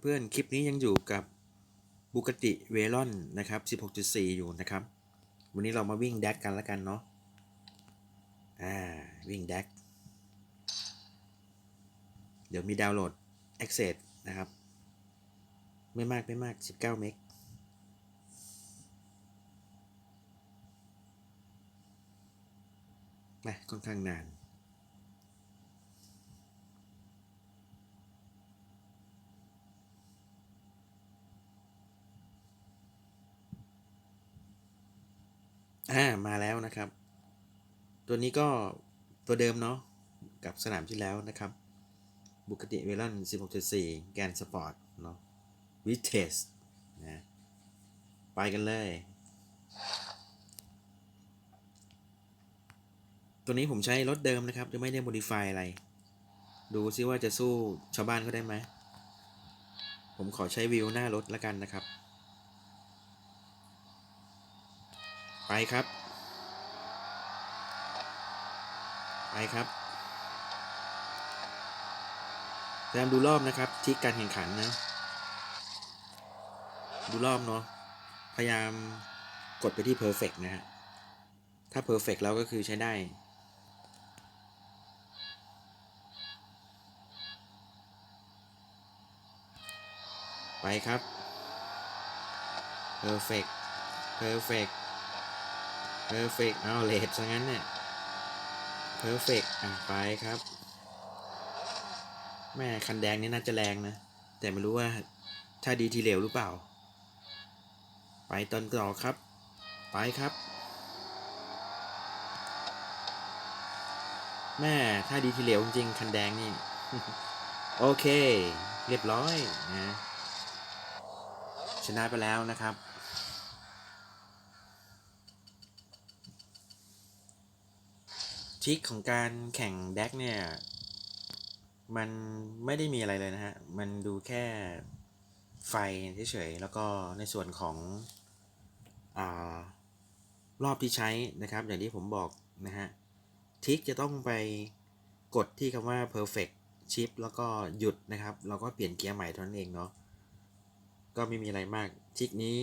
เพื่อนๆ คลิปนี้ยังอยู่กับบุกติเวลอนนะครับ 16.4 อยู่นะครับ วันนี้เรามาวิ่งแดกกันแล้วกันเนาะ อ่า วิ่งแดก เดี๋ยวมีดาวน์โหลด Access นะครับ ไม่มากไม่มาก 19 เมกนะค่อนข้างนาน อ่ามาแล้วนะครับ ตัวนี้ก็ตัวเดิมเนาะกับสนามที่แล้วนะครับ บุกติเวลอน16.4 แกนสปอร์ตเนาะวิเทสนะไปกันเลย ตัวนี้ผมใช้รถเดิมนะครับ จะไม่ได้โมดิฟายอะไร ดูซิว่าจะสู้ชาวบ้านเขาได้ไหม ผมขอใช้วิวหน้ารถแล้วกันนะครับ ไปครับ ไปครับพยายามดูรอบนะครับที่การแข่งขันนะ ดูรอบเนาะ พยายามกดไปที่ perfect นะฮะ ถ้า perfect แล้วก็คือใช้ได้ไปครับ perfect perfect perfect เอาเลทซะงั้นเนี่ย perfect อะไปครับ แม่คันแดงนี่น่าจะแรงนะ แต่ไม่รู้ว่าถ้าดีทีเหลวหรือเปล่า ไปตอนต่อครับ ไปครับ แม่ถ้าดีทีเหลวจริงคันแดงนี่ โอเค เรียบร้อยนะชนะไปแล้วนะครับ ทริคของการแข่งแดกเนี่ย มันไม่ได้มีอะไรเลยนะฮะ มันดูแค่ไฟเฉยๆ แล้วก็ในส่วนของอรอบที่ใช้นะครับ อย่างที่ผมบอกนะฮะทริคจะต้องไปกดที่คำว่า perfect shift แล้วก็หยุดนะครับ เราก็เปลี่ยนเกียร์ใหม่เท่านั้นเองเนาะก็ไม่มีอะไรมากทริคนี้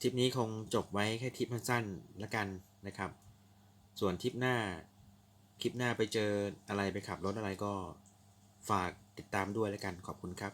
ทิปนี้คงจบไว้แค่ทิปสั้นๆละกันนะครับ ส่วนทริปหน้า คลิปหน้าไปเจออะไรไปขับรถอะไรก็ฝากติดตามด้วยแล้วกันขอบคุณครับ